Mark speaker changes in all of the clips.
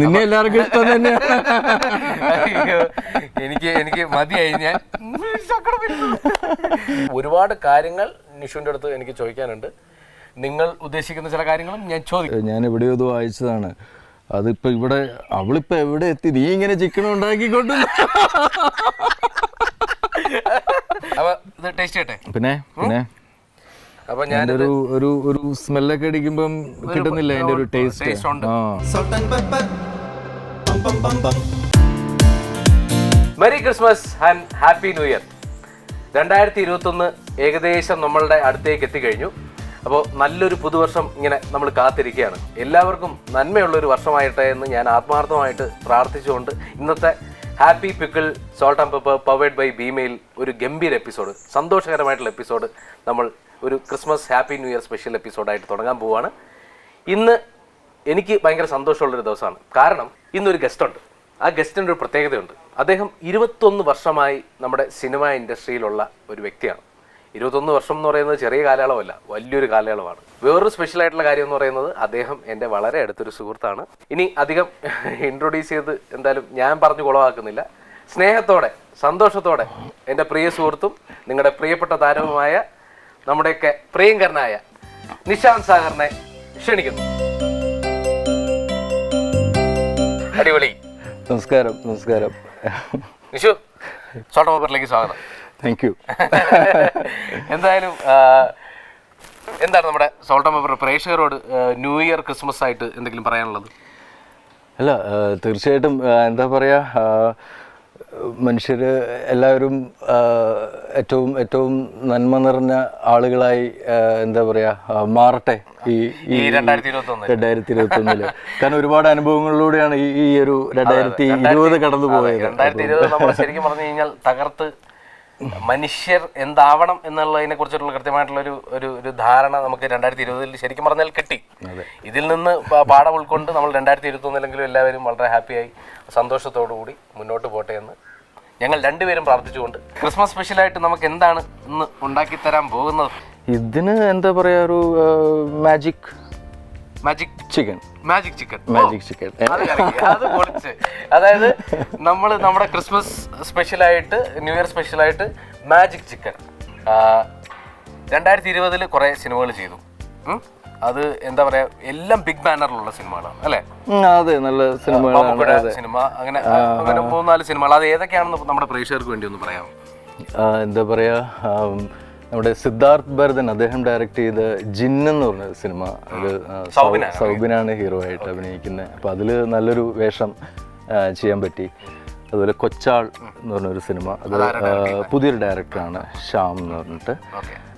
Speaker 1: നിന്നെ എല്ലാവർക്കും ഇഷ്ടം തന്നെ
Speaker 2: അയ്യോ, എനിക്ക് എനിക്ക് മതിയായി ഞാൻ. ഒരുപാട് കാര്യങ്ങൾ നിഷുവിന്റെ അടുത്ത് എനിക്ക് ചോദിക്കാനുണ്ട്. നിങ്ങൾ ഉദ്ദേശിക്കുന്ന ചില കാര്യങ്ങളും ഞാൻ ചോദിക്കും.
Speaker 1: ഞാൻ എവിടെയോ ഇത് വായിച്ചതാണ്. അതിപ്പോ ഇവിടെ അവളിപ്പോ എവിടെ എത്തി? നീ ഇങ്ങനെ ചിക്കൻ ഉണ്ടാക്കിക്കൊണ്ട്
Speaker 2: അപ്പൊ ഇത് ടേസ്റ്റ് ചെയ്യട്ടെ.
Speaker 1: പിന്നെ പിന്നെ?
Speaker 2: അപ്പൊ ഞാൻ
Speaker 1: ഒരു ഒരു ഒരു സ്മെല്ലൊക്കെ അടിക്കുമ്പം കിട്ടുന്നില്ല അതിന്റെ ഒരു taste
Speaker 2: merry Christmas and happy new year രണ്ടായിരത്തി ഇരുപത്തൊന്ന് ഏകദേശം നമ്മളുടെ അടുത്തേക്ക് എത്തിക്കഴിഞ്ഞു. അപ്പോൾ നല്ലൊരു പുതുവർഷം ഇങ്ങനെ നമ്മൾ കാത്തിരിക്കുകയാണ്. എല്ലാവർക്കും നന്മയുള്ള ഒരു വർഷമായിട്ടെ എന്ന് ഞാൻ ആത്മാർത്ഥമായിട്ട് പ്രാർത്ഥിച്ചുകൊണ്ട് ഇന്നത്തെ happy pickle salt and pepper powered by ബീമെയിൽ ഒരു ഗംഭീര എപ്പിസോഡ് സന്തോഷകരമായിട്ടുള്ള എപ്പിസോഡ് നമ്മൾ ഒരു Christmas happy new year special എപ്പിസോഡായിട്ട് തുടങ്ങാൻ പോവുകയാണ് ഇന്ന് എനിക്ക് ഭയങ്കര സന്തോഷമുള്ളൊരു ദിവസമാണ്. കാരണം ഇന്നൊരു ഗസ്റ്റുണ്ട്. ആ ഗസ്റ്റിന്റെ ഒരു പ്രത്യേകതയുണ്ട്. അദ്ദേഹം ഇരുപത്തൊന്ന് വർഷമായി നമ്മുടെ സിനിമ ഇൻഡസ്ട്രിയിലുള്ള ഒരു വ്യക്തിയാണ്. ഇരുപത്തൊന്ന് വർഷം എന്ന് പറയുന്നത് ചെറിയ കാലയളവല്ല വലിയൊരു കാലയളവാണ്. വേറൊരു സ്പെഷ്യൽ ആയിട്ടുള്ള കാര്യം എന്ന് പറയുന്നത് അദ്ദേഹം എന്റെ വളരെ അടുത്തൊരു സുഹൃത്താണ്. ഇനി അധികം ഇൻട്രൊഡ്യൂസ് ചെയ്ത് എന്തായാലും ഞാൻ പറഞ്ഞു കുളവാക്കുന്നില്ല. സ്നേഹത്തോടെ സന്തോഷത്തോടെ എന്റെ പ്രിയ സുഹൃത്തും നിങ്ങളുടെ പ്രിയപ്പെട്ട താരവുമായ നമ്മുടെയൊക്കെ പ്രിയങ്കരനായ നിശാന്ത് സാഗറിനെ ക്ഷണിക്കുന്നു. അടിപൊളി.
Speaker 1: നമസ്കാരം നമസ്കാരം.
Speaker 2: നിഷു സോട്ടോ പേപ്പറിലേക്ക് സ്വാഗതം.
Speaker 1: താങ്ക് യു
Speaker 2: എന്തായാലും എന്താണ് നമ്മുടെ സോൾട്ടോ പേപ്പർ പ്രേക്ഷകരോട് ന്യൂ ഇയർ ക്രിസ്മസ് ആയിട്ട് എന്തെങ്കിലും പറയാനുള്ളത്?
Speaker 1: അല്ല തീർച്ചയായിട്ടും എന്താ പറയാ ആ, മനുഷ്യര് എല്ലാവരും ഏറ്റവും ഏറ്റവും നന്മ നിറഞ്ഞ ആളുകളായി എന്താ പറയാ മാറട്ടെ ഈ
Speaker 2: രണ്ടായിരത്തി ഇരുപത്തി
Speaker 1: ഒന്നിൽ കാരണം ഒരുപാട് അനുഭവങ്ങളിലൂടെയാണ് ഈ ഈ ഒരു രണ്ടായിരത്തി ഇരുപത് കടന്നു പോയത്.
Speaker 2: രണ്ടായിരത്തി ഇരുപത് ശരിക്കും പറഞ്ഞു കഴിഞ്ഞാൽ തകർത്ത് മനുഷ്യർ എന്താവണം എന്നുള്ളതിനെ കുറിച്ചിട്ടുള്ള കൃത്യമായിട്ടുള്ള ഒരു ഒരു ഒരു ധാരണ നമുക്ക് രണ്ടായിരത്തി ഇരുപതിൽ ശരിക്കും പറഞ്ഞാൽ കിട്ടി. ഇതിൽ നിന്ന് പാഠം ഉൾക്കൊണ്ട് നമ്മൾ രണ്ടായിരത്തി ഇരുപത്തി ഒന്നിലെങ്കിലും എല്ലാവരും വളരെ ഹാപ്പിയായി സന്തോഷത്തോടു കൂടി മുന്നോട്ട് പോട്ടെ എന്ന് ഞങ്ങൾ രണ്ടുപേരും പ്രാർത്ഥിച്ചുകൊണ്ട് ക്രിസ്മസ് സ്പെഷ്യലായിട്ട് നമുക്ക് എന്താണ് ഇന്ന് ഉണ്ടാക്കി തരാൻ പോകുന്നത്?
Speaker 1: ഇതിന് എന്താ പറയാ ഒരു magic
Speaker 2: magic
Speaker 1: chicken
Speaker 2: magic chicken
Speaker 1: magic chicken
Speaker 2: അത്. പൊളിച്ച്. അതായത് നമ്മൾ നമ്മുടെ ക്രിസ്മസ് സ്പെഷ്യലായിട്ട് ന്യൂ ഇയർ സ്പെഷ്യലായിട്ട് മാജിക് ചിക്കൻ രണ്ടായിരത്തി ഇരുപതിൽ കുറേ സിനിമകൾ ചെയ്തു. അത് എന്താ പറയാ എല്ലാം ബിഗ് ബാനറിലുള്ള സിനിമകളാണ് അല്ലേ?
Speaker 1: അതെ നല്ല സിനിമകളാണ്
Speaker 2: സിനിമ അങ്ങനെ അങ്ങനെ മൂന്നാൽ സിനിമകൾ. അത് ഏതൊക്കെയാണെന്ന് നമ്മുടെ പ്രേക്ഷകർക്ക് വേണ്ടി ഒന്ന്
Speaker 1: പറയാം എന്താ പറയാ നമ്മുടെ സിദ്ധാർത്ഥ് ഭരതൻ അദ്ദേഹം ഡയറക്റ്റ് ചെയ്ത ജിന്ന എന്ന് പറഞ്ഞ സിനിമ. അത് സൗബിനാണ്. ഹീറോ ആയിട്ട് അഭിനയിക്കുന്നത് അപ്പോൾ അതിൽ നല്ലൊരു വേഷം ചെയ്യാൻ പറ്റി. അതുപോലെ കൊച്ചാൾ എന്ന് പറഞ്ഞൊരു സിനിമ. അത് പുതിയൊരു ഡയറക്ടറാണ് ശ്യാം എന്ന് പറഞ്ഞിട്ട്.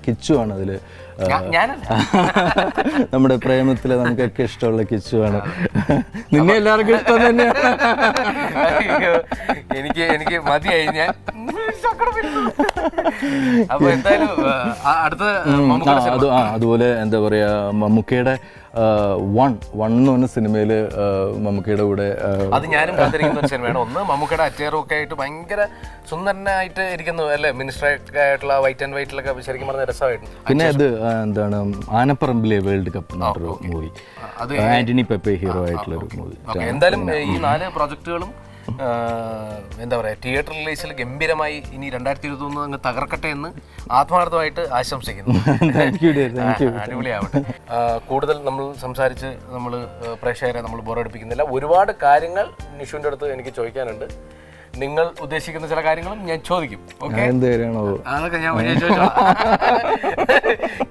Speaker 1: കിച്ചു ആണ് അതിൽ നമ്മുടെ പ്രേമത്തിൽ നമുക്കൊക്കെ ഇഷ്ടമുള്ള കിച്ചുവാണ് ആണ്. നിന്നെ എല്ലാവർക്കും ഇഷ്ടം തന്നെയാണ്
Speaker 2: എനിക്ക് എനിക്ക് മതിയായി. ഞാൻ
Speaker 1: അതുപോലെ എന്താ പറയാ മമ്മൂക്കയുടെ വൺ വൺ എന്ന് പറഞ്ഞ സിനിമയിൽ മമ്മൂക്കയുടെ കൂടെ
Speaker 2: അത് ഞാനും കാത്തിരിക്കുന്ന ഒരു സിനിമയാണ്. ഒന്ന് മമ്മൂക്കയുടെ അറ്റയറും ഒക്കെ ആയിട്ട് ഭയങ്കര സുന്ദരനായിട്ട് ഇരിക്കുന്നു അല്ലേ? മിനിസ്റ്റർ ആയിട്ടുള്ള വൈറ്റ് ആൻഡ് വൈറ്റിലൊക്കെ ശരിക്കും പറഞ്ഞ രസമായിരുന്നു
Speaker 1: പിന്നെ അത് എന്താണ് ആനപ്പറമ്പിലെ വേൾഡ് കപ്പ് എന്നൊരു മൂവി ആന്റണി പെപ്പെ ഹീറോ ആയിട്ടുള്ള ഒരു മൂവി
Speaker 2: എന്തായാലും ഈ നാല് പ്രോജക്റ്റുകളും എന്താ പറയുക തിയേറ്റർ റിലീസിൽ ഗംഭീരമായി ഇനി രണ്ടായിരത്തി ഇരുപത്തി ഒന്ന് അങ്ങ് തകർക്കട്ടെ എന്ന് ആത്മാർത്ഥമായിട്ട് ആശംസിക്കുന്നു. അടിപൊളിയാവട്ടെ. കൂടുതൽ നമ്മൾ സംസാരിച്ച് നമ്മൾ പ്രേക്ഷകരെ നമ്മൾ ബോറടിപ്പിക്കുന്നില്ല. ഒരുപാട് കാര്യങ്ങൾ നിഷുവിന്റെ അടുത്ത് എനിക്ക് ചോദിക്കാനുണ്ട്. നിങ്ങൾ ഉദ്ദേശിക്കുന്ന ചില കാര്യങ്ങളും ഞാൻ ചോദിക്കും. ഓക്കെ അതൊക്കെ ഞാൻ.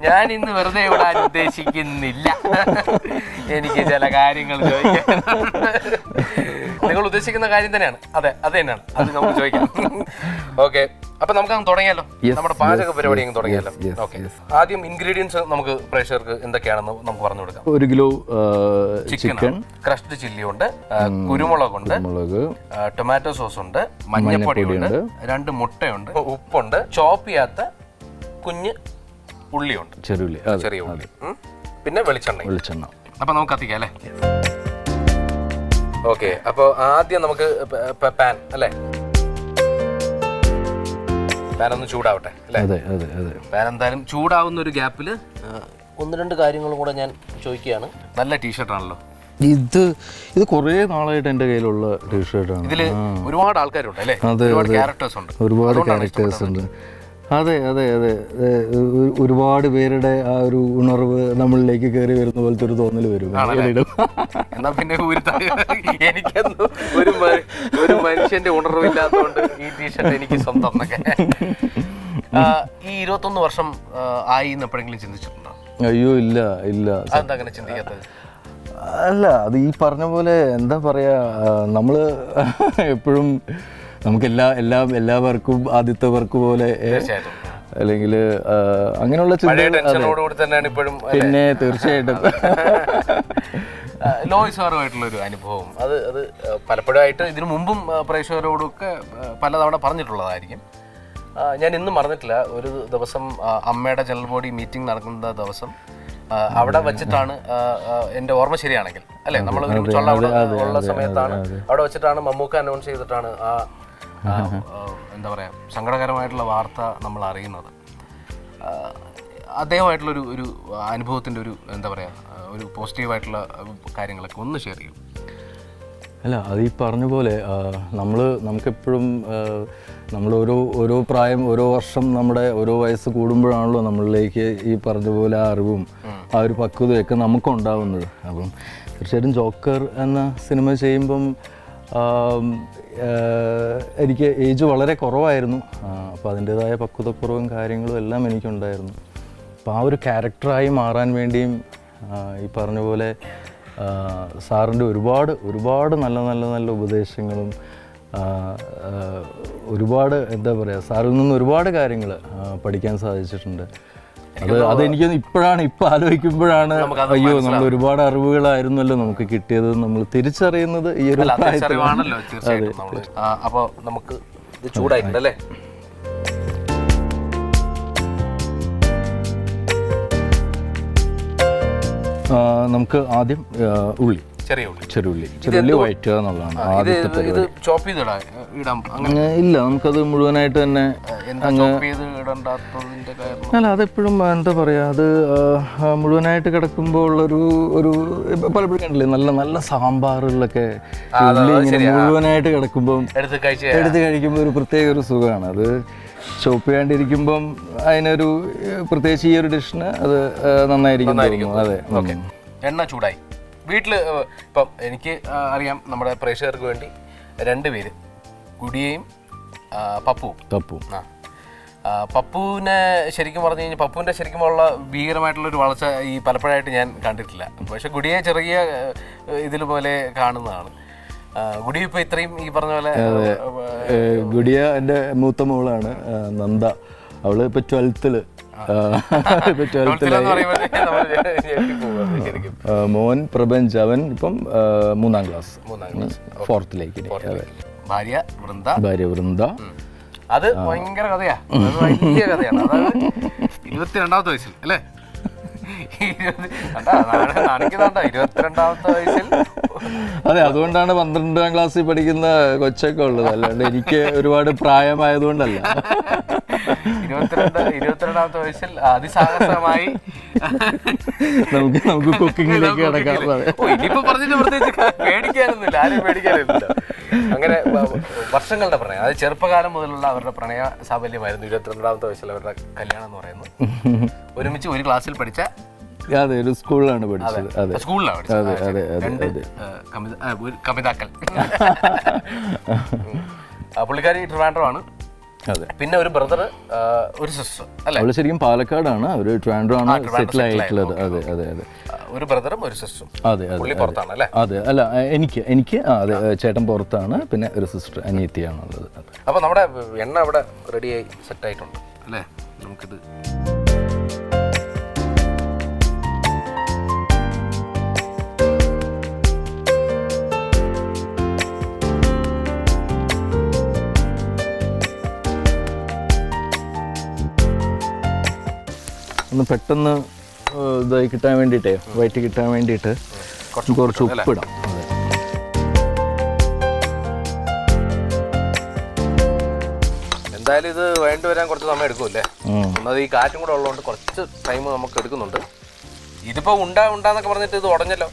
Speaker 2: ഞാൻ ഇന്ന് വെറുതെ വിടാൻ ഉദ്ദേശിക്കുന്നില്ല. എനിക്ക് ചില കാര്യങ്ങൾ ചോദിക്കാൻ. നിങ്ങൾ ഉദ്ദേശിക്കുന്ന കാര്യം തന്നെയാണ്. അതെ അത് തന്നെയാണ്. അത് നമുക്ക് ചോദിക്കാം. ഓക്കെ അപ്പൊ നമുക്ക് അങ്ങ് തുടങ്ങിയാലോ നമ്മുടെ പാചക പരിപാടി അങ്ങ് തുടങ്ങിയാലോ? ഓക്കെ ആദ്യം ഇൻഗ്രീഡിയൻസ് നമുക്ക് പ്രേക്ഷകർക്ക് എന്തൊക്കെയാണെന്ന് നമുക്ക് പറഞ്ഞു കൊടുക്കാം.
Speaker 1: ഒരു കിലോ
Speaker 2: ചിക്കൻ ക്രഷ്ഡ് ചില്ലി ഉണ്ട് കുരുമുളക് കുരുമുളകുണ്ട് ടൊമാറ്റോ സോസ് ഉണ്ട് മഞ്ഞപ്പൊടി ഉണ്ട് രണ്ട് മുട്ടയുണ്ട് ഉപ്പുണ്ട് ചോപ്പ് ചെയ്യാത്ത കുഞ്ഞ് ഉള്ളിയുണ്ട്.
Speaker 1: ചെറിയ
Speaker 2: ചെറിയ ഉള്ളി. പിന്നെ വെളിച്ചെണ്ണ.
Speaker 1: വെളിച്ചെണ്ണ.
Speaker 2: അപ്പൊ നമുക്ക് കത്തിക്കാം അല്ലേ? ഓക്കെ അപ്പോൾ ആദ്യം നമുക്ക് പാൻ അല്ലേ? പാൻ ഒന്ന് ചൂടാവട്ടെ അല്ലേ?
Speaker 1: അതെ അതെ അതെ.
Speaker 2: പാൻ എന്തായാലും ചൂടാവുന്ന ഒരു ഗ്യാപ്പിൽ ഒന്ന് രണ്ട് കാര്യങ്ങളും കൂടെ ഞാൻ ചോദിക്കുകയാണ്. നല്ല ടീഷർട്ടാണല്ലോ
Speaker 1: ഇത് ഇത് കുറേ നാളായിട്ട് എന്റെ കയ്യിലുള്ള ടീഷർട്ടാണ്
Speaker 2: ഇതിൽ ഒരുപാട് ആൾക്കാരുണ്ട് അല്ലേ? ഒരുപാട് ക്യാരക്ടേഴ്സ് ഉണ്ട്.
Speaker 1: ഒരുപാട് ക്യാരക്ടേഴ്സ് ഉണ്ട്. അതെ അതെ അതെ. ഒരുപാട് പേരുടെ ആ ഒരു ഉണർവ് നമ്മളിലേക്ക് കയറി വരുന്ന പോലത്തെ ഒരു തോന്നൽ വരും.
Speaker 2: എന്നാ പിന്നെ എനിക്കൊന്നും ഒരു ഒരു മനുഷ്യന്റെ ഉണർവില്ലാത്തതുകൊണ്ട് ഈ ടീഷർട്ട് എനിക്ക് സ്വന്തം ഈ ഇരുപത്തൊന്ന് വർഷം ആയി എന്ന് എപ്പോഴെങ്കിലും ചിന്തിച്ചിട്ടുണ്ടോ?
Speaker 1: അയ്യോ ഇല്ല ഇല്ല.
Speaker 2: അതെന്താ അങ്ങനെ ചിന്തിക്കാത്തത്?
Speaker 1: അല്ല അത് ഈ പറഞ്ഞ പോലെ എന്താ പറയാ നമ്മൾ എപ്പോഴും നമുക്ക് എല്ലാ എല്ലാ എല്ലാ വർക്കും ആദ്യത്തെ വർക്ക് പോലെ അല്ലെങ്കിൽ അങ്ങനെയുള്ള
Speaker 2: ടെൻഷനോടുകൂടി തന്നെയാണ് ഇപ്പോഴും
Speaker 1: പിന്നെ തീർച്ചയായിട്ടും.
Speaker 2: ലോയ് സാറുമായിട്ടുള്ള ഒരു അനുഭവം. അത് അത് പലപ്പോഴും പലപ്പോഴായിട്ട് ഇതിനു മുമ്പും പ്രേക്ഷകരോടൊക്കെ പലതവണ പറഞ്ഞിട്ടുള്ളതായിരിക്കും. ഞാൻ ഇന്നും മറന്നിട്ടില്ല. ഒരു ദിവസം അമ്മയുടെ ജനറൽ ബോഡി മീറ്റിംഗ് നടക്കുന്ന ദിവസം അവിടെ വെച്ചിട്ടാണ് എന്റെ ഓർമ്മ ശരിയാണെങ്കിൽ. അല്ലേ? നമ്മൾ ഒരുമിച്ചുള്ള അവിടെ ഉള്ള സമയത്താണ് അവിടെ വെച്ചിട്ടാണ് മമ്മൂക്ക അനൗൺസ് ചെയ്തിട്ടാണ് ആ, എന്താ പറയുക സങ്കടകരമായിട്ടുള്ള വാർത്ത നമ്മൾ അറിയുന്നത്. അദ്ദേഹമായിട്ടുള്ളൊരു ഒരു അനുഭവത്തിന്റെ ഒരു എന്താ പറയുക ഒരു പോസിറ്റീവായിട്ടുള്ള കാര്യങ്ങളൊക്കെ ഒന്ന് ഷെയർ ചെയ്യും.
Speaker 1: അല്ല അത് ഈ പറഞ്ഞ പോലെ നമ്മൾ നമുക്കെപ്പോഴും നമ്മൾ ഓരോ ഓരോ പ്രായം ഓരോ വർഷം നമ്മുടെ ഓരോ വയസ്സ് കൂടുമ്പോഴാണല്ലോ നമ്മളിലേക്ക് ഈ പറഞ്ഞ പോലെ ആ അറിവും ആ ഒരു പക്വതയൊക്കെ നമുക്കുണ്ടാവുന്നത്. അപ്പം തീർച്ചയായിട്ടും ജോക്കർ എന്ന സിനിമ ചെയ്യുമ്പം എനിക്ക് ഏജ് വളരെ കുറവായിരുന്നു. അപ്പോൾ അതിന്റേതായ പക്വതക്കുറവും കാര്യങ്ങളും എല്ലാം എനിക്കുണ്ടായിരുന്നു. അപ്പോൾ ആ ഒരു ക്യാരക്ടറായി മാറാൻ വേണ്ടിയും ഈ പറഞ്ഞ പോലെ സാറിന്റെ ഒരുപാട് ഒരുപാട് നല്ല നല്ല നല്ല ഉപദേശങ്ങളും ഒരുപാട് എന്താ പറയുക സാറിൽ നിന്ന് ഒരുപാട് കാര്യങ്ങൾ പഠിക്കാൻ സാധിച്ചിട്ടുണ്ട്. അത് അതെനിക്ക് ഇപ്പോഴാണ് ഇപ്പം ആലോചിക്കുമ്പോഴാണ് അയ്യോ നമ്മൾ ഒരുപാട് അറിവുകളായിരുന്നല്ലോ നമുക്ക് കിട്ടിയത്. നമ്മൾ തിരിച്ചറിയുന്നത് ഈ ഒരു
Speaker 2: നമ്മൾ അപ്പോൾ നമുക്ക് ഇത് ചൂടായിട്ടുണ്ട് അല്ലേ
Speaker 1: ആ, നമുക്ക് ആദ്യം ഉള്ളി.
Speaker 2: ചെറിയ ഉള്ളി.
Speaker 1: ചെറുള്ളി ചെറുള്ളി വഴറ്റുക എന്നുള്ളതാണ് ആദ്യത്തെ
Speaker 2: ഇത് ചോപ്പ് ചെയ്ത് ഇടാം. അങ്ങനെ
Speaker 1: അങ്ങനെ ഇല്ല നമുക്കത് മുഴുവനായിട്ട് തന്നെ
Speaker 2: എന്താ ചോപ്പ് ചെയ്ത് ഇടണ്ടാത്തതിന്റെ കാരണം
Speaker 1: അല്ല അതെപ്പോഴും എന്താ പറയുക അത് ആ, ആ, മുഴുവനായിട്ട് കിടക്കുമ്പോൾ ഉള്ളൊരു ഒരു ഇപ്പൊ പലപ്പോഴും കണ്ടില്ലേ നല്ല നല്ല സാമ്പാറുകളിലൊക്കെ ഉള്ളി ഇങ്ങനെ മുഴുവനായിട്ട് കിടക്കുമ്പം
Speaker 2: എടുത്ത് കഴിച്ച്
Speaker 1: എടുത്ത് കഴിക്കുമ്പോൾ ഒരു പ്രത്യേക ഒരു സുഖമാണ്. അത് ചോപ്പ് ചെയ്യാണ്ടിരിക്കുമ്പം അതിനൊരു ഏഹ്, പ്രത്യേകിച്ച് ഈ ഒരു ഡിഷിന് അത് ഏഹ്, നന്നായിരിക്കും തോന്നുന്നു. അതെ
Speaker 2: ഓക്കെ. എണ്ണ ചൂടായി. വീട്ടിൽ ഇപ്പം എനിക്ക് അറിയാം നമ്മുടെ പ്രേക്ഷകർക്ക് വേണ്ടി രണ്ട് പേര്. കുടിയേയും പപ്പുവും.
Speaker 1: പപ്പു.
Speaker 2: ആ. പപ്പുവിനെ ശരിക്കും പറഞ്ഞു കഴിഞ്ഞാൽ പപ്പുവിന്റെ ശരിക്കും ഉള്ള ഭീകരമായിട്ടുള്ളൊരു വളർച്ച ഈ പലപ്പോഴായിട്ട് ഞാൻ കണ്ടിട്ടില്ല. പക്ഷെ ഗുഡിയെ ചെറിയ ഇതിൽ പോലെ കാണുന്നതാണ്. ഗുഡിയ ഗുഡി ഇപ്പോൾ ഇത്രയും ഈ പറഞ്ഞ പോലെ
Speaker 1: ഗുഡിയ എന്റെ മൂത്ത മോളാണ് നന്ദ. അവൾ ഇപ്പൊ ട്വൽത്തിൽ ഇപ്പൊ മോൻ പ്രപഞ്ച് അവൻ ഇപ്പം മൂന്നാം ക്ലാസ്. ഫോർത്തിലേക്ക്
Speaker 2: ഭാര്യ വൃന്ദ.
Speaker 1: ഭാര്യ വൃന്ദ.
Speaker 2: അത് ഭയങ്കര കഥയാ. വലിയ കഥയാണ്. അതായത് ഇരുപത്തിരണ്ടാമത്തെ വയസ്സിൽ അല്ലേ?
Speaker 1: അതെ അതുകൊണ്ടാണ് പന്ത്രണ്ടാം ക്ലാസ്സിൽ പഠിക്കുന്ന കൊച്ചൊക്കെ ഉള്ളത്. അല്ലാണ്ട് എനിക്ക് ഒരുപാട് പ്രായമായതുകൊണ്ടല്ല.
Speaker 2: ഇരുപത്തിരണ്ട് ഇരുപത്തിരണ്ടാമത്തെ വയസ്സിൽ അതിസാഹസമായി
Speaker 1: നമുക്ക് നമുക്ക് കുക്കിങ്ങിലേക്ക് കിടക്കാം.
Speaker 2: ഇനിയിപ്പോ പറഞ്ഞിട്ട് പ്രത്യേകിച്ച് പേടിക്കാനൊന്നുമില്ല. ആരും പേടിക്കാനൊന്നുമില്ല. അങ്ങനെ വർഷങ്ങളുടെ പ്രണയം. അത് ചെറുപ്പകാലം മുതലുള്ള അവരുടെ പ്രണയ സാഫല്യമായിരുന്നു ഇരുപത്തിരണ്ടാമത്തെ വയസ്സിൽ അവരുടെ കല്യാണം എന്ന് പറയുന്നത്. ഒരുമിച്ച് ഒരു ക്ലാസ്സിൽ പഠിച്ച
Speaker 1: അതെ ഒരു സ്കൂളിലാണ് പഠിച്ചത്. അതെ.
Speaker 2: സ്കൂളിലാണ്
Speaker 1: അതെ അതെ അതെ
Speaker 2: ആ, പുള്ളിക്കാരി ട്രിവാൻഡ്രമാണ്. പിന്നെ ഒരു ബ്രദർ ഒരു സിസ്റ്റർ അല്ലെ?
Speaker 1: അവൾ ശരിക്കും പാലക്കാടാണ്. ഒരു ട്രാൻഡ്രോ ആണ് സെറ്റിൽ ആയിട്ടുള്ളത്. അതെ അതെ അതെ.
Speaker 2: ഒരു ബ്രദറും ഒരു സിസ്റ്ററും
Speaker 1: അതെ
Speaker 2: പുറത്താണ് അല്ലേ?
Speaker 1: അതെ അല്ല എനിക്ക് എനിക്ക് അതെ ചേട്ടൻ പുറത്താണ്. പിന്നെ ഒരു സിസ്റ്റർ അനിയത്തിയാണുള്ളത് അപ്പോൾ
Speaker 2: അപ്പൊ നമ്മുടെ എണ്ണ അവിടെ റെഡിയായി സെറ്റ് ആയിട്ടുണ്ട് അല്ലേ? നമുക്കിത്
Speaker 1: ഒന്ന് പെട്ടെന്ന് ഇതായി കിട്ടാൻ വേണ്ടിയിട്ടേ വയറ്റി കിട്ടാൻ വേണ്ടിയിട്ട് കുറച്ച് കുറച്ച് ഉപ്പിടാം അതെ.
Speaker 2: എന്തായാലും ഇത് വേണ്ടി വരാൻ കുറച്ച് സമയം എടുക്കുമല്ലേ. ഒന്നത് ഈ കാറ്റും കൂടെ ഉള്ളതുകൊണ്ട് കുറച്ച് ടൈം നമുക്ക് എടുക്കുന്നുണ്ട്. ഇതിപ്പോ ഉണ്ടാ ഉണ്ടാന്നൊക്കെ പറഞ്ഞിട്ട് ഇത് ഉടഞ്ഞല്ലോ.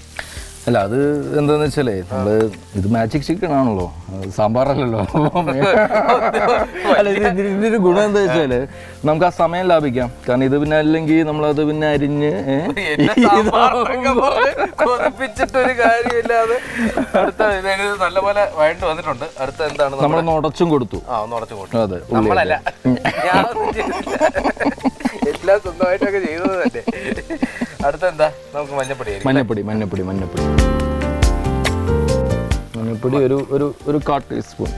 Speaker 1: അല്ല അത് എന്താന്ന് വെച്ചാലേ നമ്മൾ ഇത് മാജിക് ചിക്കൻ ആണല്ലോ. സാമ്പാറല്ലല്ലോ. അല്ല ഇത് ഇതിന് ഇതിന്റെ ഗുണം എന്താ വെച്ചാൽ നമുക്ക് ആ സമയം ലാഭിക്കാം. കാരണം ഇത് പിന്നെ അല്ലെങ്കിൽ നമ്മൾ അത് പിന്നെ അരിഞ്ഞ് ഏ?
Speaker 2: എന്നെ സാമ്പാറൊക്കെ പറഞ്ഞ് കൊതിപ്പിച്ചിട്ട് ഒരു കാര്യമില്ലാതെ അടുത്ത നല്ലപോലെ വഴണ്ട് വന്നിട്ടുണ്ട്. അടുത്ത എന്താണ് നമ്മൾ
Speaker 1: നമ്മളൊന്ന് ഉടച്ചും കൊടുത്തു.
Speaker 2: ആ ഒന്ന് ഉടച്ചും കൂട്ടും
Speaker 1: അതെ
Speaker 2: നമ്മളല്ല. എല്ലാം സ്വന്തമായിട്ടൊക്കെ ചെയ്തത് തന്നെ അടുത്ത എന്താ? നമുക്ക്
Speaker 1: മഞ്ഞപ്പൊടി മഞ്ഞപ്പൊടി മഞ്ഞപ്പൊടി മഞ്ഞപ്പൊടി. ഒരു ഒരു ഒരു കാ ടീസ്പൂൺ.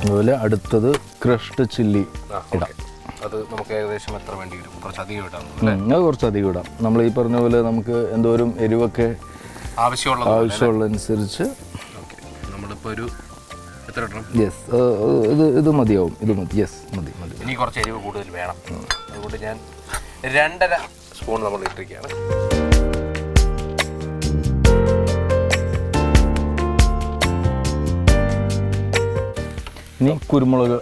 Speaker 1: അതുപോലെ അടുത്തത് ക്രഷ്ഡ് ചില്ലി
Speaker 2: ഇടാം. അത് നമുക്ക് ഏകദേശം എത്ര വേണ്ടി വരും? കുറച്ച് അധികം ഇടാം
Speaker 1: അത് കുറച്ച് അധികം ഇടാം. നമ്മൾ ഈ പറഞ്ഞ പോലെ നമുക്ക് എന്തോരം എരിവൊക്കെ
Speaker 2: ആവശ്യമുള്ള
Speaker 1: ആവശ്യമുള്ളതനുസരിച്ച്
Speaker 2: ഓക്കെ. നമ്മളിപ്പോൾ ഒരു
Speaker 1: യെസ് ഇത് ഇത് മതിയാവും. ഇത് മതി. യെസ് മതി മതി.
Speaker 2: ഇനി കുറച്ച് എരിവ് കൂടുതൽ വേണം. അതുകൊണ്ട് ഞാൻ രണ്ടര സ്പൂൺ നമ്മൾ ഇട്ടിരിക്കുകയാണ്.
Speaker 1: ഇനി കുരുമുളക്.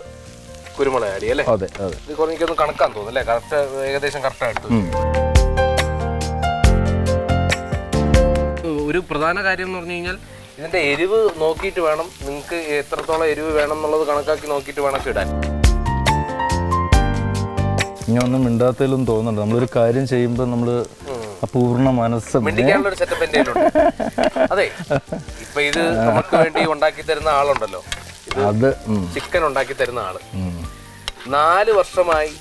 Speaker 2: കുരുമുളക് ആടി അല്ലേ
Speaker 1: അതെ അതെ.
Speaker 2: ഇത് കുറേ എനിക്കൊന്ന് കണക്കാൻ തോന്നുന്നു അല്ലേ? കറക്റ്റ് ഏകദേശം കറക്റ്റ് എടുത്തു ഒരു പ്രധാന കാര്യം എന്ന് പറഞ്ഞു കഴിഞ്ഞാൽ ഇതിന്റെ എരിവ് നോക്കിയിട്ട് വേണം. നിങ്ങൾക്ക് എത്രത്തോളം എരിവ് വേണം എന്നുള്ളത് കണക്കാക്കി നോക്കിയിട്ട് വേണം ഇടാൻ.
Speaker 1: ഇനി ഒന്നും മിണ്ടാത്തതിലും തോന്നുന്നുണ്ട്. നമ്മളൊരു കാര്യം ചെയ്യുമ്പോൾ നമ്മൾ അപൂർണ മനസ്സ്
Speaker 2: മിണ്ടിക്കാനുള്ള ഒരു സെറ്റപ്പ് എന്റെ കയ്യിലുണ്ട്. അതെ ഇപ്പൊ ഇത് നമുക്ക് വേണ്ടി ഉണ്ടാക്കി തരുന്ന ആളുണ്ടല്ലോ.
Speaker 1: അത്
Speaker 2: ചിക്കൻ ഉണ്ടാക്കി തരുന്ന
Speaker 1: ആൾ.
Speaker 2: നാല് വർഷമായി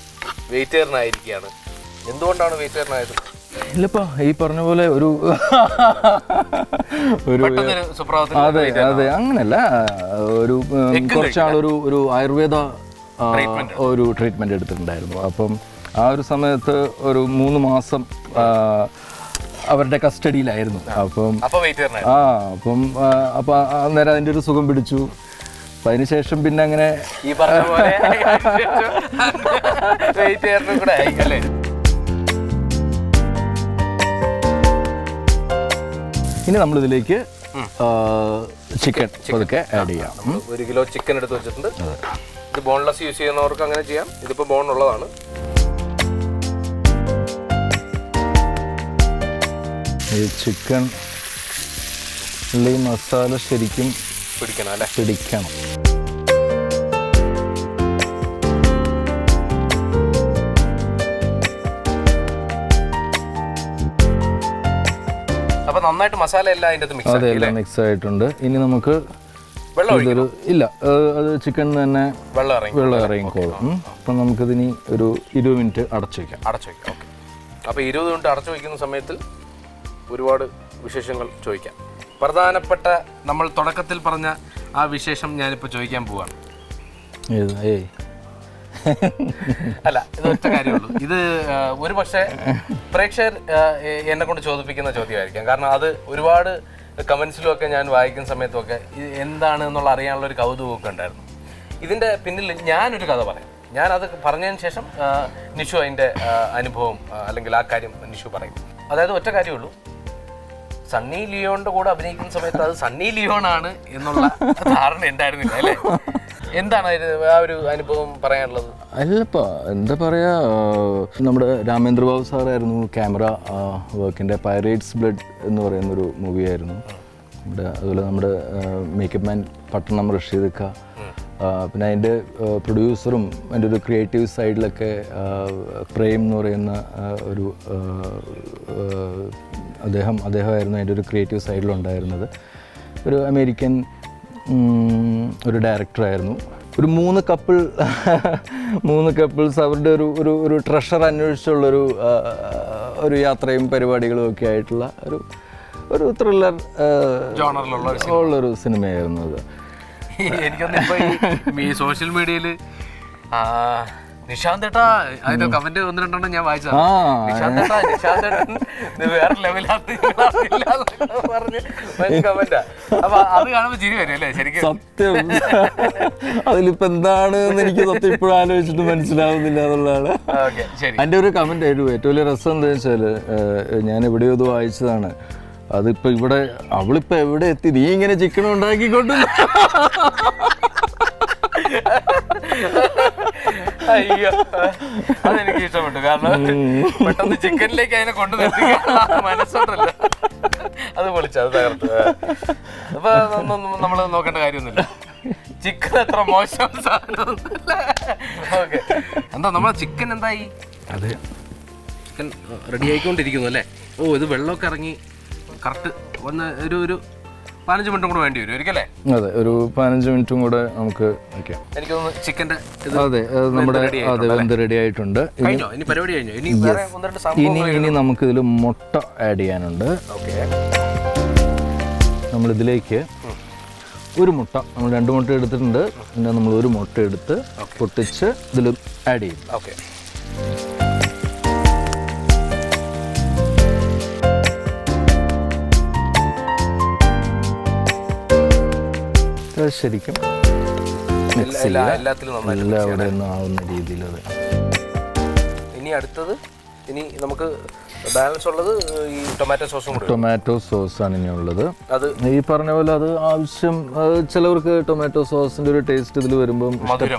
Speaker 2: വെയിറ്റേറിനായിരിക്കുകയാണ്. എന്തുകൊണ്ടാണ് വെയിറ്റേറിനായത്?
Speaker 1: ഇല്ലപ്പാ ഈ പറഞ്ഞ പോലെ ഒരു ഒരു അതെ അതെ അങ്ങനല്ല ഒരു കുറച്ചാളൊരു ഒരു ആയുർവേദ ഒരു ട്രീറ്റ്മെന്റ് എടുത്തിട്ടുണ്ടായിരുന്നു. അപ്പം ആ ഒരു സമയത്ത് ഒരു മൂന്ന് മാസം അവരുടെ കസ്റ്റഡിയിലായിരുന്നു. അപ്പം ആ അപ്പം അപ്പം അന്നേരം അതിന്റെ ഒരു സുഖം പിടിച്ചു. അപ്പം അതിനുശേഷം പിന്നെ അങ്ങനെ
Speaker 2: ഈ പറഞ്ഞ പോലെ കൂടെ അല്ലേ?
Speaker 1: ഇനി നമ്മളിതിലേക്ക് ചിക്കൻ പതുക്കെ ആഡ് ചെയ്യാം.
Speaker 2: ഒരു കിലോ ചിക്കൻ എടുത്ത് വെച്ചിട്ടുണ്ട്. ഇത് ബോൺലെസ് യൂസ് ചെയ്യുന്നവർക്ക് അങ്ങനെ ചെയ്യാം. ഇതിപ്പോൾ ബോൺ ഉള്ളതാണ്.
Speaker 1: ഈ ചിക്കൻ ഈ മസാല ശരിക്കും
Speaker 2: പിടിക്കണം അല്ലേ?
Speaker 1: പിടിക്കണം.
Speaker 2: അപ്പൊ നന്നായിട്ട് മസാല എല്ലാം അതിന്റെ മിക്സ്
Speaker 1: മിക്സ് ആയിട്ടുണ്ട്. ഇനി നമുക്ക് ഇതൊരു ഇല്ല അത് ചിക്കൻ തന്നെ
Speaker 2: വെള്ളം ഇറങ്ങി
Speaker 1: വെള്ളം ഇറങ്ങിക്കോളും. അപ്പം നമുക്കിതിനി ഒരു ഇരുപത് മിനിറ്റ് അടച്ചു വയ്ക്കാം
Speaker 2: അടച്ചു വയ്ക്കാം ഓക്കെ അപ്പോൾ ഇരുപത് മിനിറ്റ് അടച്ചു വയ്ക്കുന്ന സമയത്തിൽ ഒരുപാട് വിശേഷങ്ങൾ ചോദിക്കാം. പ്രധാനപ്പെട്ട നമ്മൾ തുടക്കത്തിൽ പറഞ്ഞ ആ വിശേഷം ഞാനിപ്പോൾ ചോദിക്കാൻ പോവാണ്. അല്ല ഇത് ഒറ്റ കാര്യമുള്ളൂ ഇത് ഒരു പക്ഷേ പ്രേക്ഷകർ എന്നെ കൊണ്ട് ചോദിപ്പിക്കുന്ന ചോദ്യമായിരിക്കാം. കാരണം അത് ഒരുപാട് കമൻസിലും ഒക്കെ ഞാൻ വായിക്കുന്ന സമയത്തൊക്കെ ഇത് എന്താണ് എന്നുള്ള അറിയാനുള്ള ഒരു കൗതുകമൊക്കെ ഉണ്ടായിരുന്നു. ഇതിന്റെ പിന്നിൽ ഞാനൊരു കഥ പറയാം. ഞാൻ അത് പറഞ്ഞതിന് ശേഷം നിഷു അതിന്റെ അനുഭവം അല്ലെങ്കിൽ ആ കാര്യം നിഷു പറയും. അതായത് ഒറ്റ കാര്യമുള്ളൂ സണ്ണി ലിയോണിന്റെ കൂടെ അഭിനയിക്കുന്ന സമയത്ത് അത് സണ്ണി ലിയോൺ ആണ് എന്നുള്ള ധാരണ ഉണ്ടായിരുന്നില്ല അല്ലേ? എന്താണ് ആ ഒരു അനുഭവം പറയാനുള്ളത്?
Speaker 1: അല്ലപ്പാ എന്താ പറയാ നമ്മുടെ രാമേന്ദ്ര ബാബു സാറായിരുന്നു ക്യാമറ വർക്കിന്റെ പൈറേറ്റ്സ് ബ്ലഡ് എന്ന് പറയുന്ന ഒരു മൂവിയായിരുന്നു നമ്മുടെ അതുപോലെ നമ്മുടെ മേക്കപ്പ് മാൻ പട്ടണം റഷീദ് ഖ പിന്നെ അതിന്റെ പ്രൊഡ്യൂസറും എന്റെ ഒരു ക്രിയേറ്റീവ് സൈഡിലൊക്കെ പ്രേം എന്ന് പറയുന്ന ഒരു അദ്ദേഹം അദ്ദേഹമായിരുന്നു അതിന്റെ ഒരു ക്രിയേറ്റീവ് സൈഡിലുണ്ടായിരുന്നത് ഒരു അമേരിക്കൻ ഒരു ഡയറക്ടറായിരുന്നു ഒരു മൂന്ന് കപ്പിൾ മൂന്ന് കപ്പിൾസ് അവരുടെ ഒരു ഒരു ഒരു ട്രഷർ അന്വേഷിച്ചുള്ളൊരു ഒരു യാത്രയും പരിപാടികളും ഒക്കെ ആയിട്ടുള്ള ഒരു ഒരു ത്രില്ലർ ഉള്ളൊരു സിനിമയായിരുന്നു അത്.
Speaker 2: എനിക്കൊന്നും ഇപ്പൊ ഈ സോഷ്യൽ മീഡിയയിൽ നിഷാന്ത് ഏട്ടാ അതിന്റെ കമന്റ് ഒന്ന് രണ്ടെണ്ണം ഞാൻ
Speaker 1: വായിച്ചത്.
Speaker 2: നിഷാന്ത് ഏട്ടാ നിഷാന്ത് ഏട്ടൻ വേറെ ലെവലാണ് പറഞ്ഞ് കമന്റാ അപ്പൊ അത് കാണുമ്പോ ചിരി വരും അല്ലേ ശരിക്കും?
Speaker 1: സത്യം. അതിലിപ്പോ എന്താണ് എനിക്ക് സത്യം ഇപ്പോഴും ആലോചിച്ചിട്ട് മനസ്സിലാവുന്നില്ല എന്നുള്ളതാണ്. എന്റെ ഒരു കമന്റ് ആയിരുന്നു ഏറ്റവും വലിയ രസം എന്താ വെച്ചാൽ ഞാൻ എവിടെയോ ഇത് വായിച്ചതാണ്. അതിപ്പോ ഇവിടെ അവളിപ്പോ എവിടെ എത്തി? നീ ഇങ്ങനെ ചിക്കൻ ഉണ്ടാക്കിക്കൊണ്ട്
Speaker 2: അയ്യോ അതെനിക്ക് ഇഷ്ടപ്പെട്ടു. കാരണം പെട്ടെന്ന് ചിക്കനിലേക്ക് അതിനെ കൊണ്ടു നിർത്തിക്കാൻ മനസ്സുണ്ടല്ലോ. അത് പൊളിച്ച അത് തകർത്തു. അപ്പൊ നമ്മൾ നോക്കേണ്ട കാര്യമൊന്നുമില്ല. ചിക്കൻ എത്ര മോശം ഓക്കെ. എന്താ നമ്മളെ ചിക്കൻ എന്തായി?
Speaker 1: അതെ.
Speaker 2: ചിക്കൻ റെഡി ആയിക്കൊണ്ടിരിക്കുന്നു അല്ലേ? ഓ ഇത് വെള്ളമൊക്കെ ഇറങ്ങി കറക്റ്റ് ഒന്ന് ഒരു ഒരു പതിനഞ്ച് മിനിറ്റും കൂടെ വേണ്ടി വരും ഒരിക്കലേ
Speaker 1: അതെ ഒരു പതിനഞ്ച് മിനിറ്റും കൂടെ നമുക്ക് വയ്ക്കാം.
Speaker 2: എനിക്ക് തോന്നുന്നു ചിക്കന്റെ
Speaker 1: അതെ നമ്മുടെ അതെ വെന്ത് റെഡി ആയിട്ടുണ്ട്. ഇനി
Speaker 2: പരിപാടി കഴിഞ്ഞു? ഇനി
Speaker 1: ഇനി ഇനി നമുക്ക് ഇതിൽ മുട്ട ആഡ് ചെയ്യാനുണ്ട്.
Speaker 2: ഓക്കെ.
Speaker 1: നമ്മൾ ഇതിലേക്ക് ഒരു മുട്ട നമ്മൾ രണ്ട് മുട്ട എടുത്തിട്ടുണ്ട്. പിന്നെ നമ്മൾ ഒരു മുട്ട എടുത്ത് പൊട്ടിച്ച് ഇതിൽ ആഡ് ചെയ്യും.
Speaker 2: ഓക്കെ.
Speaker 1: ശരിക്കും മിക്സ്
Speaker 2: എല്ലാ
Speaker 1: ചെയ്യുക
Speaker 2: എല്ലാത്തിലും നന്നായിട്ട്
Speaker 1: എല്ലാം അവിടെ ആവുന്ന രീതിയിൽ അത്.
Speaker 2: ഇനി അടുത്തത് ഇനി നമുക്ക് ബാലൻസ് ഉള്ളത് ഈ ടൊമാറ്റോ സോസും കൂടെ
Speaker 1: ടൊമാറ്റോ സോസാണ് ഇനി ഉള്ളത്.
Speaker 2: അത്
Speaker 1: ഈ പറഞ്ഞ പോലെ അത് ആവശ്യം ചിലവർക്ക് ടൊമാറ്റോ സോസിന്റെ ഒരു ടേസ്റ്റ് ഇതിൽ വരുമ്പോൾ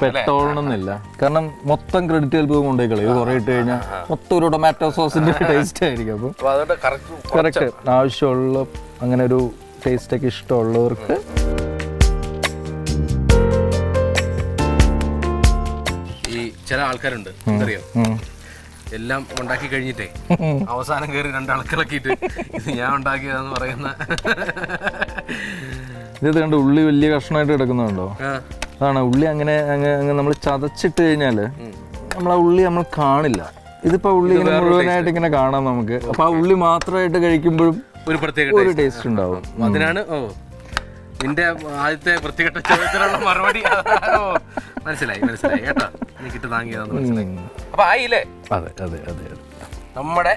Speaker 1: പെട്ടോളണമെന്നില്ല കാരണം മൊത്തം ക്രെഡിറ്റ് ചിലപ്പോൾ കൊണ്ടുപോയി കളയും. കുറേ ഇട്ട് കഴിഞ്ഞാൽ മൊത്തം ഒരു ടൊമാറ്റോ സോസിന്റെ ടേസ്റ്റ് ആയിരിക്കും. അപ്പം
Speaker 2: കറക്റ്റ്
Speaker 1: ആവശ്യമുള്ള അങ്ങനെ ഒരു ടേസ്റ്റ് ഒക്കെ ഇഷ്ടമുള്ളവർക്ക്
Speaker 2: ചില ആൾക്കാരുണ്ട്.
Speaker 1: എന്തറിയോ.
Speaker 2: എല്ലാം ഉണ്ടാക്കി കഴിഞ്ഞിട്ടേ അവസാനം കയറി രണ്ടാൾക്കിളക്കിയിട്ട് ഇത് ഞാൻ ഉണ്ടാക്കിയതെന്ന് പറയുന്ന
Speaker 1: ഇത് കണ്ട് ഉള്ളി വലിയ കഷ്ണമായിട്ട് കിടക്കുന്നുണ്ടോ?
Speaker 2: ആ,
Speaker 1: അതാണ് ഉള്ളി അങ്ങനെ അങ്ങ് അങ്ങ് നമ്മൾ ചതച്ചിട്ട് കഴിഞ്ഞാൽ നമ്മൾ ആ ഉള്ളി നമ്മൾ കാണില്ല. ഇതിപ്പോ ഉള്ളി ഇങ്ങനെ മുഴുവനായിട്ട് ഇങ്ങനെ കാണാം നമുക്ക്. അപ്പൊ ആ ഉള്ളി മാത്രമായിട്ട് കഴിക്കുമ്പോഴും
Speaker 2: ഒരു പ്രത്യേക
Speaker 1: ഒരു ടേസ്റ്റ് ഉണ്ടാവും.
Speaker 2: അതിനാണ് ഓ നിന്റെ ആദ്യത്തെ വൃത്തികെട്ട ചോദ്യത്തിനുള്ള മറുപടി. മനസ്സിലായി മനസ്സിലായി കേട്ടോ. എനിക്കിട്ട് താങ്ങിയതാന്ന് മനസ്സിലായി. അപ്പൊ ആയില്ലേ?
Speaker 1: അതെ അതെ അതെ അതെ.
Speaker 2: നമ്മുടെ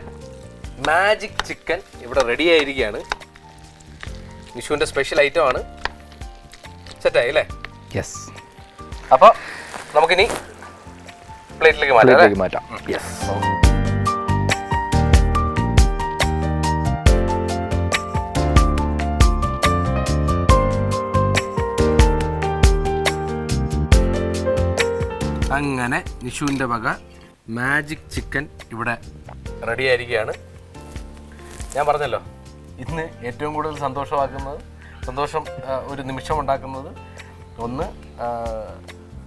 Speaker 2: മാജിക് ചിക്കൻ ഇവിടെ റെഡി ആയിരിക്കുകയാണ്. വിഷുവിന്റെ സ്പെഷ്യൽ ഐറ്റം ആണ്. സെറ്റായി അല്ലേ?
Speaker 1: യെസ്
Speaker 2: അപ്പോൾ നമുക്കിനി പ്ലേറ്റിലേക്ക് മാറ്റാം
Speaker 1: മാറ്റാം. യെസ്
Speaker 2: അങ്ങനെ നിഷുവിന്റെ വക മാജിക് ചിക്കൻ ഇവിടെ റെഡി ആയിരിക്കുകയാണ് ഞാൻ പറഞ്ഞല്ലോ ഇന്ന് ഏറ്റവും കൂടുതൽ സന്തോഷമാക്കുന്നത് സന്തോഷം ഒരു നിമിഷം ഉണ്ടാക്കുന്നത് ഒന്ന്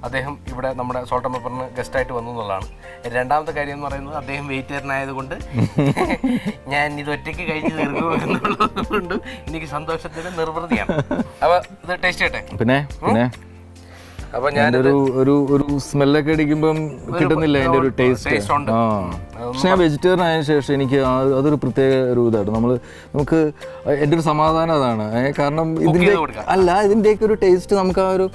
Speaker 2: അദ്ദേഹം ഇവിടെ നമ്മുടെ സോൾട്ട് പെപ്പറിന് ഗസ്റ്റായിട്ട് വന്നു എന്നുള്ളതാണ്. രണ്ടാമത്തെ കാര്യം എന്ന് പറയുന്നത് അദ്ദേഹം വെയിറ്റേറിനായതുകൊണ്ട് ഞാൻ ഇത് ഒറ്റയ്ക്ക് കഴിച്ച് തീർക്കുമെന്നുള്ളതുകൊണ്ട് കൊണ്ട് എനിക്ക് സന്തോഷത്തിന് നിർവൃതിയാണ്. അപ്പോൾ ഇത് ടേസ്റ്റ് ചെയ്യട്ടെ?
Speaker 1: പിന്നെ
Speaker 2: അപ്പോൾ ഞാൻ
Speaker 1: ഒരു ഒരു ഒരു സ്മെല്ലൊക്കെ അടിക്കുമ്പം കിട്ടുന്നില്ല അതിന്റെ ഒരു ടേസ്റ്റ്. പക്ഷെ ഞാൻ വെജിറ്റേറിയൻ ആയതിനു ശേഷം എനിക്ക് അതൊരു പ്രത്യേക ഒരു ഇതാണ് നമ്മൾ നമുക്ക് എന്റെ ഒരു സമാധാനം അതാണ്. കാരണം ഇതിന്റെ. അല്ല ഇതിന്റെയൊക്കെ ഒരു ടേസ്റ്റ് നമുക്ക് ആ ഒരു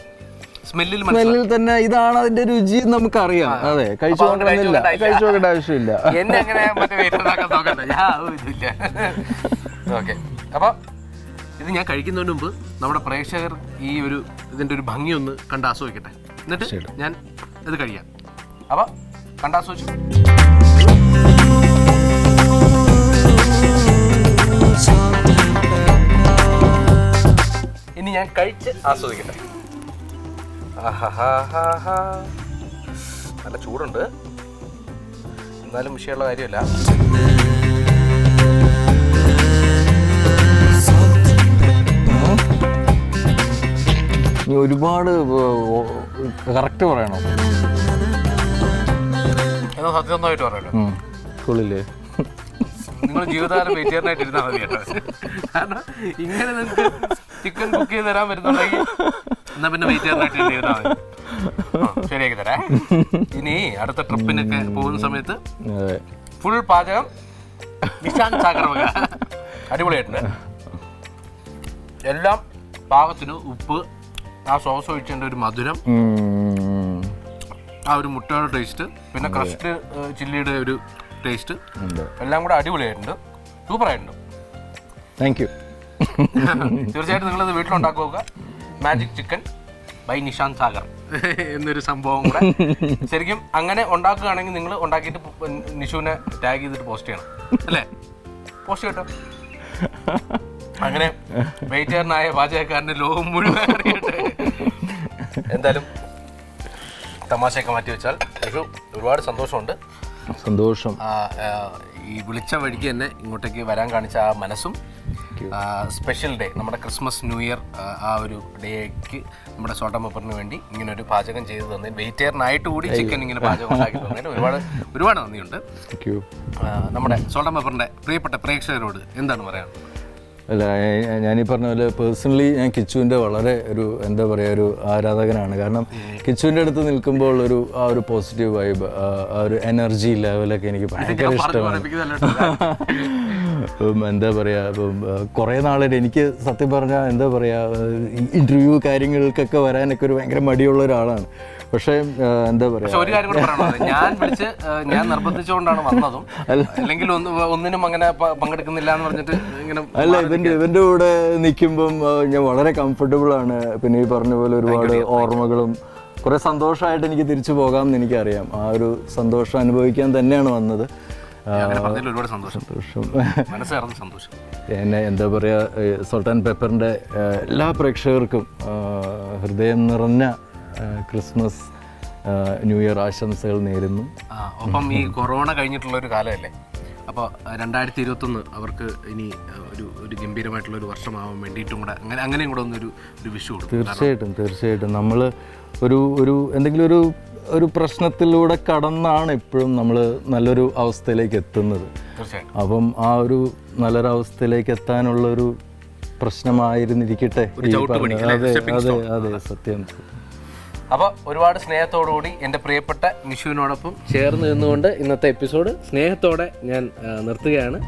Speaker 2: സ്മെല്ലിൽ
Speaker 1: സ്മെല്ലിൽ തന്നെ ഇതാണ് അതിന്റെ രുചി നമുക്ക് നമുക്കറിയാം. അതെ കഴിച്ചു നോക്കണമെന്നില്ല കഴിച്ചു നോക്കേണ്ട ആവശ്യമില്ല.
Speaker 2: എന്നെ അങ്ങനെ മറ്റേ വെയിറ്റ് ഉണ്ടാക്കാൻ നോക്കണ്ട? ഞാൻ ഓക്കെ അപ്പൊ ഇത് ഞാൻ കഴിക്കുന്നതിന് മുമ്പ് നമ്മുടെ പ്രേക്ഷകർ ഈ ഒരു ഇതിന്റെ ഒരു ഭംഗി ഒന്ന് കണ്ട് ആസ്വദിക്കട്ടെ എന്നിട്ട് ഞാൻ ഇത് കഴിയാം അപ്പൊ കണ്ടാസ്വദിച്ചു. ഇനി ഞാൻ കഴിച്ച് ആസ്വദിക്കട്ടെ. നല്ല ചൂടുണ്ട്. എന്നാലും വിഷയമുള്ള കാര്യമല്ല.
Speaker 1: നീ ഒരുപാട് കറക്റ്റ് പറയണോ.
Speaker 2: എന്നാ സത്യസന്ധമായിട്ട് പറയല്ലോ
Speaker 1: ഉം.
Speaker 2: നിങ്ങൾ ജീവിതകാലം വെജിറ്റേറിയനായിട്ട് ഇരുന്നാൽ മതി കേട്ടോ. കാരണം ഇങ്ങനെ നിങ്ങൾക്ക് ചിക്കൻ കുക്ക് ചെയ്ത് തരാൻ പറ്റുന്നുണ്ടെങ്കിൽ എന്നാ പിന്നെ വെജിറ്റേറിയനായിട്ട് ഇരുന്നാൽ മതി. ശരിയാക്കി തരാം. ഇനി അടുത്ത ട്രിപ്പിനൊക്കെ പോകുന്ന സമയത്ത് ഫുൾ പാചകം നിശാന്ത് സാഗർ വക അടിപൊളിയായിട്ടുണ്ട്. എല്ലാം പാകത്തിന് ഉപ്പ് ആ സോസ് ഒഴിച്ചതിന്റെ ഒരു മധുരം. ആ ഒരു മുട്ടയുടെ ടേസ്റ്റ് പിന്നെ ക്രസ്റ്റ് ചില്ലിയുടെ ഒരു ടേസ്റ്റ് എല്ലാം കൂടെ അടിപൊളിയായിട്ടുണ്ട്. സൂപ്പർ ആയിട്ടുണ്ട്.
Speaker 1: താങ്ക് യു
Speaker 2: തീർച്ചയായിട്ടും നിങ്ങളിത് വീട്ടിലുണ്ടാക്കുക. Magic chicken by Nishanth Sagar എന്നൊരു സംഭവം കൂടെ. ശരിക്കും അങ്ങനെ ഉണ്ടാക്കുകയാണെങ്കിൽ നിങ്ങൾ ഉണ്ടാക്കിയിട്ട് നിഷുവിനെ ടാഗ് ചെയ്തിട്ട് പോസ്റ്റ് ചെയ്യണം. അല്ലേ? പോസ്റ്റ് കേട്ടോ അങ്ങനെ വെയിറ്റേറിനായ പാചകക്കാരന്റെ ലോകം മുഴുവൻ അറിയട്ടെ. എന്തായാലും തമാശയൊക്കെ മാറ്റി വെച്ചാൽ ഒരു ഒരുപാട് സന്തോഷമുണ്ട്.
Speaker 1: സന്തോഷം.
Speaker 2: ഈ വിളിച്ച വഴിക്ക് തന്നെ ഇങ്ങോട്ടേക്ക് വരാൻ കാണിച്ച ആ മനസ്സും സ്പെഷ്യൽ ഡേ നമ്മുടെ ക്രിസ്മസ് ന്യൂ ഇയർ ആ, ഒരു ഡേക്ക് നമ്മുടെ സോട്ടമ്മപ്പറിന് വേണ്ടി ഇങ്ങനെ ഒരു പാചകം ചെയ്തു തന്നെ വെയിറ്റേറിനായിട്ട് കൂടി ചിക്കൻ ഇങ്ങനെ പാചകം ഉണ്ടാക്കി തന്നതിന് ഒരുപാട് ഒരുപാട് നന്ദിയുണ്ട്. നമ്മുടെ സോട്ടമ്മപ്പറിന്റെ പ്രിയപ്പെട്ട പ്രേക്ഷകരോട് എന്താണ് പറയാനുള്ളത്?
Speaker 1: അല്ല ഞാ- ഞാനീ പറഞ്ഞ പോലെ പേഴ്സണലി ഞാൻ കിച്ചുവിന്റെ വളരെ ഒരു എന്താ പറയുക ഒരു ആരാധകനാണ്. കാരണം കിച്ചുവിന്റെ അടുത്ത് നിൽക്കുമ്പോൾ ഒരു ആ ഒരു പോസിറ്റീവ് വൈബ് ആ ഒരു എനർജി ലെവലൊക്കെ എനിക്ക് ഭയങ്കര ഇഷ്ടമാണ്. എന്താ പറയുക ഇപ്പം കുറേ നാളായിട്ട് എനിക്ക് സത്യം പറഞ്ഞാൽ എന്താ പറയുക ഇന്റർവ്യൂ കാര്യങ്ങൾക്കൊക്കെ വരാനൊക്കെ ഒരു ഭയങ്കര മടിയുള്ള ഒരാളാണ്. പക്ഷേ എന്താ പറയുക
Speaker 2: ഒരു കാര്യം കൂടെ പറയണത് ഞാൻ വിളിച്ച് ഞാൻ നിർബന്ധിച്ചുകൊണ്ടാണ് വന്നതും. അല്ലെങ്കിൽ ഒന്ന് ഒന്നിനും അങ്ങനെ പങ്കെടുക്കുന്നില്ല എന്ന് പറഞ്ഞിട്ട് ഇങ്ങനെ
Speaker 1: അല്ല ഇവന്റെ ഇവന്റെ കൂടെ നിൽക്കുമ്പം ഞാൻ വളരെ കംഫർട്ടബിൾ ആണ്. പിന്നെ ഈ പറഞ്ഞ പോലെ ഒരുപാട് ഓർമ്മകളും കുറെ സന്തോഷമായിട്ട് എനിക്ക് തിരിച്ചു പോകാം എന്ന് എനിക്കറിയാം. ആ ഒരു സന്തോഷം അനുഭവിക്കാൻ തന്നെയാണ് വന്നത്.
Speaker 2: ഒരുപാട് സന്തോഷം.
Speaker 1: സന്തോഷം. എന്നെ എന്താ പറയുക സുൽത്താൻ പേപ്പറിന്റെ എല്ലാ പ്രേക്ഷകർക്കും ഹൃദയം നിറഞ്ഞ ക്രിസ്മസ് ന്യൂ ഇയർ ആശംസകൾ നേരുന്നു.
Speaker 2: ഒപ്പം ഈ കൊറോണ കഴിഞ്ഞിട്ടുള്ള ഒരു കാലമല്ലേ? അപ്പോൾ രണ്ടായിരത്തി ഇരുപത്തൊന്ന് അവർക്ക് ഇനി ഒരു ഒരു ഗംഭീരമായിട്ടുള്ള ഒരു വർഷമാവാൻ വേണ്ടിയിട്ടും കൂടെ അങ്ങനെ അങ്ങനെയും കൂടെ ഒന്നൊരു ഒരു വിഷു
Speaker 1: തീർച്ചയായിട്ടും തീർച്ചയായിട്ടും. നമ്മൾ ഒരു ഒരു എന്തെങ്കിലും ഒരു ഒരു പ്രശ്നത്തിലൂടെ കടന്നാണ് എപ്പോഴും നമ്മൾ നല്ലൊരു അവസ്ഥയിലേക്ക് എത്തുന്നത്. അപ്പം ആ ഒരു നല്ലൊരു അവസ്ഥയിലേക്ക് എത്താനുള്ള ഒരു പ്രശ്നമായിരുന്നിരിക്കട്ടെ അതെ അതെ അതെ സത്യം.
Speaker 2: അപ്പോൾ ഒരുപാട് സ്നേഹത്തോടുകൂടി എന്റെ പ്രിയപ്പെട്ട നിഷുവിനോടൊപ്പം ചേർന്ന് നിന്നുകൊണ്ട് ഇന്നത്തെ എപ്പിസോഡ് സ്നേഹത്തോടെ ഞാൻ നിർത്തുകയാണ്.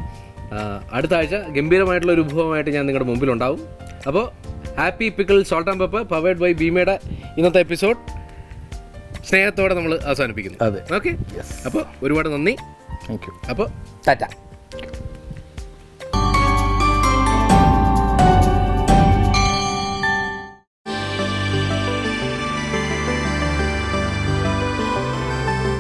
Speaker 2: അടുത്ത ആഴ്ച ഗംഭീരമായിട്ടുള്ള ഒരു വിഭവമായിട്ട് ഞാൻ നിങ്ങളുടെ മുമ്പിലുണ്ടാവും. അപ്പോൾ happy pickle salt and pepper powered by ഭീമയുടെ ഇന്നത്തെ എപ്പിസോഡ് സ്നേഹത്തോടെ നമ്മൾ അവസാനിപ്പിക്കുന്നു.
Speaker 1: അതെ.
Speaker 2: ഓക്കെ അപ്പോൾ ഒരുപാട് നന്ദി.
Speaker 1: താങ്ക് യു
Speaker 2: അപ്പോൾ ടാറ്റ